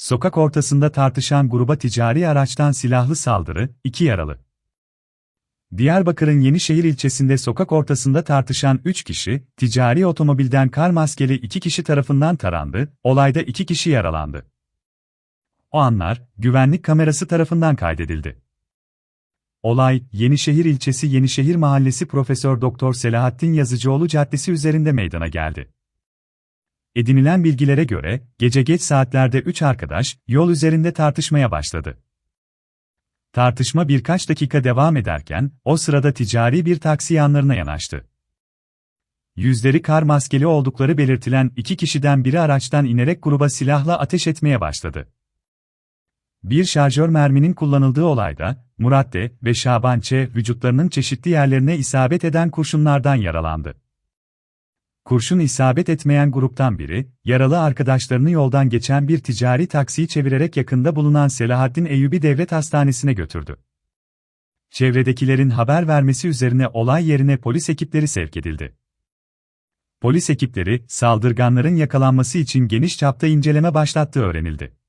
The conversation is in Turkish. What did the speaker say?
Sokak ortasında tartışan gruba ticari araçtan silahlı saldırı, iki yaralı. Diyarbakır'ın Yenişehir ilçesinde sokak ortasında tartışan 3 kişi, ticari otomobilden kar maskeli 2 kişi tarafından tarandı, olayda 2 kişi yaralandı. O anlar, güvenlik kamerası tarafından kaydedildi. Olay, Yenişehir ilçesi Yenişehir Mahallesi Profesör Doktor Selahattin Yazıcıoğlu Caddesi üzerinde meydana geldi. Edinilen bilgilere göre, gece geç saatlerde üç arkadaş, yol üzerinde tartışmaya başladı. Tartışma birkaç dakika devam ederken, o sırada ticari bir taksi yanlarına yanaştı. Yüzleri kar maskeli oldukları belirtilen iki kişiden biri araçtan inerek gruba silahla ateş etmeye başladı. Bir şarjör merminin kullanıldığı olayda, Murat D. ve Şaban Ç. vücutlarının çeşitli yerlerine isabet eden kurşunlardan yaralandı. Kurşun isabet etmeyen gruptan biri, yaralı arkadaşlarını yoldan geçen bir ticari taksiyi çevirerek yakında bulunan Selahattin Eyyubi Devlet Hastanesi'ne götürdü. Çevredekilerin haber vermesi üzerine olay yerine polis ekipleri sevk edildi. Polis ekipleri, saldırganların yakalanması için geniş çapta inceleme başlattığı öğrenildi.